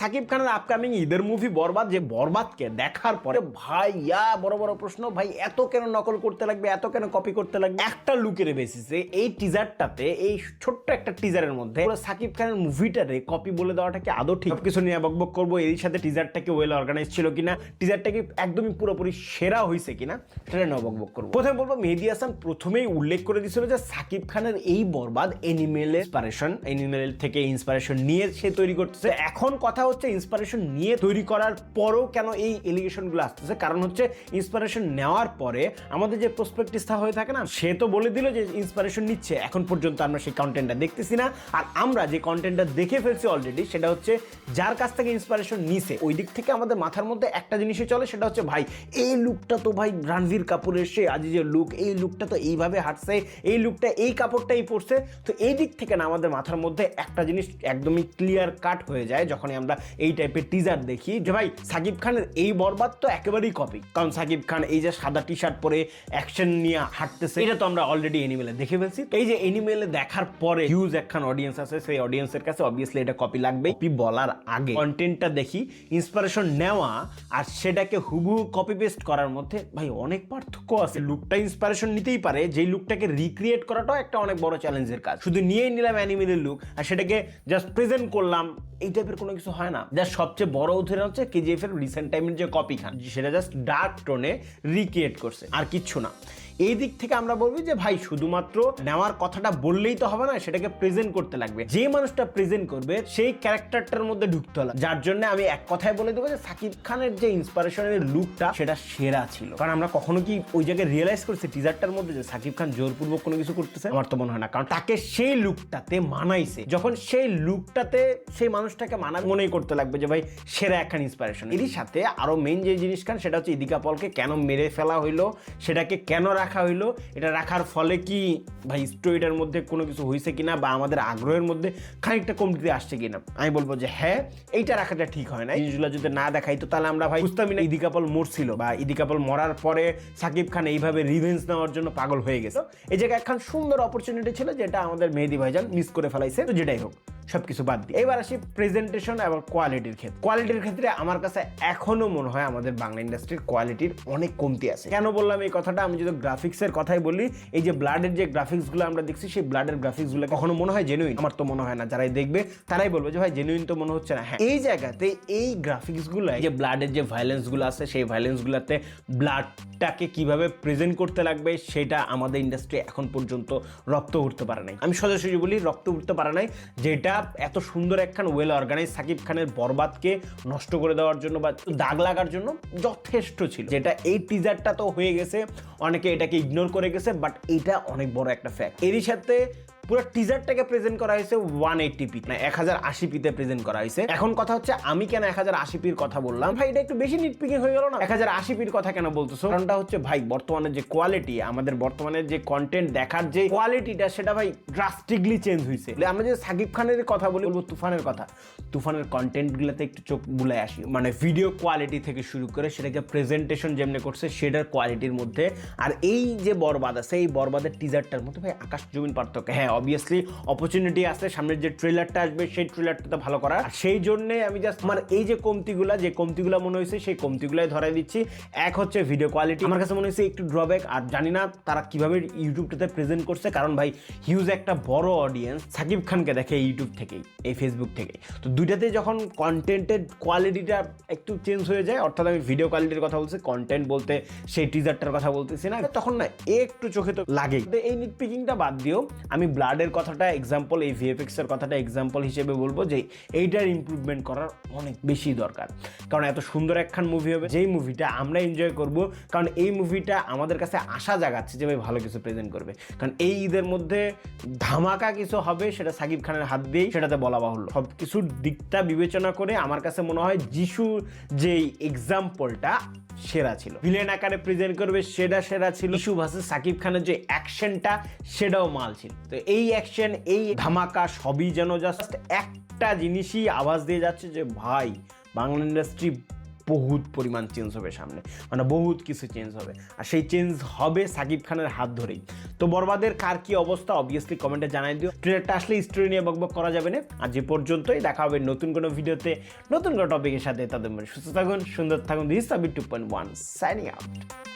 সাকিব খানের আপকামিং ঈদের মুভি বরবাদ, যে বরবাদকে দেখার পরে ভাই, ইয়া, বড় বড় প্রশ্ন, ভাই, এত কেন নকল করতে লাগবে, এত কেন কপি করতে লাগবে? একটা লুকের বেসিসে এই টিজারটাতে এই ছোট্ট একটা টিজারের মধ্যে সাকিব খানের মুভিটারে কপি বলে দেওয়াটা কি আদৌ ঠিক? কিছু নিয়ে বকবক করব এর সাথে টিজারটাকে ওয়েল অর্গানাইজ ছিল কিনা? টিজারটাকে একদমই পুরোপুরি সেরা হয়েছে কিনা, সেটা নিয়ে বকবক করব। প্রথমে বলব, মেহেদি হাসান প্রথমেই উল্লেখ করে দিয়েছিল যে সাকিব খানের এই বরবাদ এনিমেলের ইন্সপারেশন এনিমেল থেকে ইন্সপারেশন নিয়ে সে তৈরি করতেছে। এখন কথা হচ্ছে ইন্সপারেশন নিয়ে তৈরি করার পরও কেন এই এলিগেশনগুলো আসতেছে? কারণ হচ্ছে ইন্সপারেশন নেওয়ার পরে আমাদের যে প্রসপেক্টিসটা হয়ে থাকে না, সে তো বলে দিল যে ইন্সপারেশন নিচ্ছে। এখন পর্যন্ত আমরা সেই কন্টেন্টটা দেখতেছি না। আর আমরা যে কন্টেন্টটা দেখে ফেলছি অলরেডি সেটা হচ্ছে যার কাছ থেকে ইন্সপারেশন নিছে, ওই দিক থেকে আমাদের মাথার মধ্যে একটা জিনিসই চলে, সেটা হচ্ছে ভাই, এই লুকটা তো ভাই রণবীর কাপুরের সে আজিজের লুক এই লুকটা তো এইভাবে হাঁটছে, এই লুকটা এই কাপড়টাই পরছে। তো এই দিক থেকে না আমাদের মাথার মধ্যে একটা জিনিস একদমই ক্লিয়ার কাট হয়ে যায়, যখনই আমরা এই টাইপের টিজার দেখি যে ভাই সাকিব খানের এই বরবাদ তো একেবারেই কপি কারণ সাকিব খান এই যে সাদা টি শার্ট পরে অ্যাকশন নিয়ে হাঁটতেছে, এটা তো আমরা অলরেডি এনিমেলে দেখে ফেলছি। এই যে এনিমেলে দেখার পরে হিউজ একখান অডিয়েন্স আছে, সেই অডিয়েন্সের কাছে অবভিয়াসলি এটা কপি লাগবে। কপি বলার আগে কন্টেন্টটা দেখি ইন্সপিরেশন নেওয়া আর সেটাকে হুবহু কপি পেস্ট করার মধ্যে ভাই অনেক পার্থক্য আছে। লুকটা ইন্সপিরেশন নিতেই পারে, যেই লুকটাকে রিক্রিয়েট করাটাও একটা অনেক বড় চ্যালেঞ্জের কাজ। শুধু নিয়েই নিলাম অ্যানিমেলের লুক আর সেটাকে জাস্ট প্রেজেন্ট করলাম, এই টাইপের কোনো কিছু হয় না। যা সবচেয়ে বড় উদাহরণ হচ্ছে কেজিএফ এর রিসেন্ট টাইমের যে কপি খান, সেটা জাস্ট ডার্ক টোনে রিক্রিয়েট করছে। আর কিচ্ছু না। এই দিক থেকে আমরা বলব যে ভাই, শুধুমাত্র নেওয়ার কথাটা বললেই তো হবে না, সেটাকে প্রেজেন্ট করতে লাগবে। যে মানুষটা প্রেজেন্ট করবে, সেই ক্যারেক্টারটার মধ্যে ঢুকতে হলো যার জন্য আমি এক কথায় বলে দেবো যে সাকিব খানের যে ইন্সপিরেশনের লুকটা সেটা সেরা ছিল। কারণ আমরা কখনো কি ওই জায়গায় রিয়েলাইজ করছি টিজারটার মধ্যে যে সাকিব খান জোরপূর্বক কোনো কিছু করতেছে? আমার তো মনে হয় না। কারণ তাকে সেই লুকটাতে মানাইছে। যখন সেই লুকটাতে সেই মানুষটাকে মানা মনেই করতে লাগবে যে ভাই, সেরা একখান ইন্সপিরেশন এরই সাথে আরও মেন যে জিনিস খান সেটা হচ্ছে ইদিকা পলকে কেন মেরে ফেলা হইল, সেটাকে কেন রাখা হইল, এটা রাখার ফলে কি ভাই স্টোরিটার মধ্যে কোনো কিছু হয়েছে কিনা বা আমাদের আগ্রহের মধ্যে খানিকটা কমতিতে আসছে কিনা? আমি বলব যে হ্যাঁ এইটা রাখাটা ঠিক হয় না জিনিসগুলো যদি না দেখাই তো তাহলে আমরা ভাই বুঝতামই না ইদিকাপল মরছিল বা ইদিকাপল মরার পরে সাকিব খান এইভাবে রিভেন্স নেওয়ার জন্য পাগল হয়ে গেছে। এই জায়গায় একখান সুন্দর অপরচুনিটি ছিল যেটা আমাদের মেহেদি ভাইজান মিস করে ফেলাইছে। তো যেটাই হোক সবকিছু বাদ দিয়ে। এবার আসি প্রেজেন্টেশন এবং কোয়ালিটির ক্ষেত্রে। কোয়ালিটির ক্ষেত্রে আমার কাছে এখনও মনে হয় আমাদের বাংলা ইন্ডাস্ট্রির কোয়ালিটির অনেক কমতি আছে। কেন বললাম এই কথাটা? আমি যদি গ্রাফিক্সের কথাই বলি, এই যে ব্লাডের যে গ্রাফিক্সগুলো আমরা দেখছি, সেই ব্লাডের গ্রাফিক্সগুলো কখনো মনে হয় জেনুইন আমার তো মনে হয় না। যারাই দেখবে, তারাই বলবে যে, ভাই জেনুইন তো মনে হচ্ছে না। হ্যাঁ এই জায়গাতে এই গ্রাফিক্সগুলো যে ব্লাডের যে ভায়োলেন্সগুলো আছে, সেই ভায়োলেন্সগুলোতে ব্লাডটাকে কীভাবে প্রেজেন্ট করতে লাগবে, সেটা আমাদের ইন্ডাস্ট্রি এখন পর্যন্ত রপ্ত উঠতে পারে নাই। আমি সোজাসুজি বলি রপ্ত উঠতে পারে নাই, যেটা এত সুন্দর একখান ওয়েল অর্গানাইজ সাকিব খানের বরবাদকে নষ্ট করে দেওয়ার জন্য বা দাগ লাগার জন্য যথেষ্ট ছিল। যেটা এই টিজারটা তো হয়ে গেছে, অনেকে এটাকে ইগনোর করে গেছে বাট এটা অনেক বড় একটা ফ্যাক্ট এরই সাথে পুরো টিজারটাকে প্রেজেন্ট করা হয়েছে ওয়ান এইটটি পি মানে এক হাজার আশি পিতে প্রেজেন্ট করা হয়েছে। এখন কথা হচ্ছে, আমি কেন এক হাজার আশি পির কথা বললাম? ভাই, এটা একটু বেশি নিটপিকিং হয়ে গেল না? এক হাজার আশি পির কথা কেন বলতেছো? কারণটা হচ্ছে, ভাই, বর্তমানে যে কোয়ালিটি আমাদের বর্তমানে যে কন্টেন্ট দেখার যে কোয়ালিটিটা সেটা ভাই ড্রাস্টিকলি চেঞ্জ হয়েছে। আমরা যে সাকিব খানের কথা বলি, বলব তুফানের কথা। তুফানের কন্টেন্ট গুলাতে একটু চোখ বুলাই আসি। মানে ভিডিও কোয়ালিটি থেকে শুরু করে সেটাকে প্রেজেন্টেশন যেমনি করছে, সেটার কোয়ালিটির মধ্যে। আর এই যে বরবাদ আছে, এই বরবাদের টিজারটার মধ্যে ভাই আকাশ জমিন পার্থক্য হ্যাঁ অবভিয়াসলি অপরচুনিটি আছে সামনের যে ট্রেলারটা আসবে, সেই ট্রেলারটা তো ভালো করা আর সেই জন্য আমি জাস্ট আমার এই যে কমতিগুলা যে কমতিগুলা মনে হয়েছে, সেই কমতিগুলাই ধরাই দিচ্ছি। এক হচ্ছে ভিডিও কোয়ালিটি আমার কাছে মনে হয়েছে একটু ড্রব্যাক আর জানি না তারা কীভাবে ইউটিউবটাতে প্রেজেন্ট করছে, কারণ ভাই হিউজ একটা বড় অডিয়েন্স সাকিব খানকে দেখে ইউটিউব থেকেই, এই ফেসবুক থেকেই। তো দুইটাতে যখন কন্টেন্টের কোয়ালিটিটা একটু চেঞ্জ হয়ে যায়, অর্থাৎ আমি ভিডিও কোয়ালিটির কথা বলছি কন্টেন্ট বলতে সেই টিজারটার কথা বলতেছি না, তখন না একটু চোখে তো লাগে এই নিট পিকিংটা বাদ দিও, আমি ব্লাডের কথাটা এক্সাম্পল এই ভিএফএক্স এর কথাটা এক্সাম্পল হিসেবে বলব যে এইটার ইমপ্রুভমেন্ট করার অনেক বেশি দরকার। কারণ এত সুন্দর একখান মুভি হবে, যেই মুভিটা আমরা এনজয় করব, কারণ এই মুভিটা আমাদের কাছে আশা জাগাচ্ছে যে ভাই ভালো কিছু প্রেজেন্ট করবে। কারণ এই ঈদের মধ্যে ধামাকা কিছু হবে সেটা সাকিব খানের হাত দিয়েই, সেটাতে বলা বাহুল্য। সব কিছুর দিকটা বিবেচনা করে আমার কাছে মনে হয় যিশু যেই এক্সাম্পলটা সেরা ছিল। ভিলেন আকারে প্রেজেন্ট করবে, সেটা সেরা ছিল। ইস্যু ভার্সেস সাকিব খানের যে অ্যাকশনটা সেটাও মাল ছিল। তো এই অ্যাকশন এই ধামাকা সবই যেন জাস্ট একটা জিনিসই আওয়াজ দিয়ে যাচ্ছে যে, ভাই, বাংলা ইন্ডাস্ট্রি বহুত পরিমাণ চেঞ্জ হবে সামনে। মানে বহুত কিছু চেঞ্জ হবে। আর সেই চেঞ্জ হবে সাকিব খানের হাত ধরেই। তো বরবাদের কার কি অবস্থা অবভিয়াসলি কমেন্টে জানাই দিও। ট্রেলারটা আসলে স্টোরি নিয়ে বকবক করা যাবে না। আর যে পর্যন্তই, দেখা হবে নতুন কোনো ভিডিওতে, নতুন কোনো টপিকের সাথে। তাদের সুস্থ থাকুন, সুন্দর থাকুন। This two point one signing out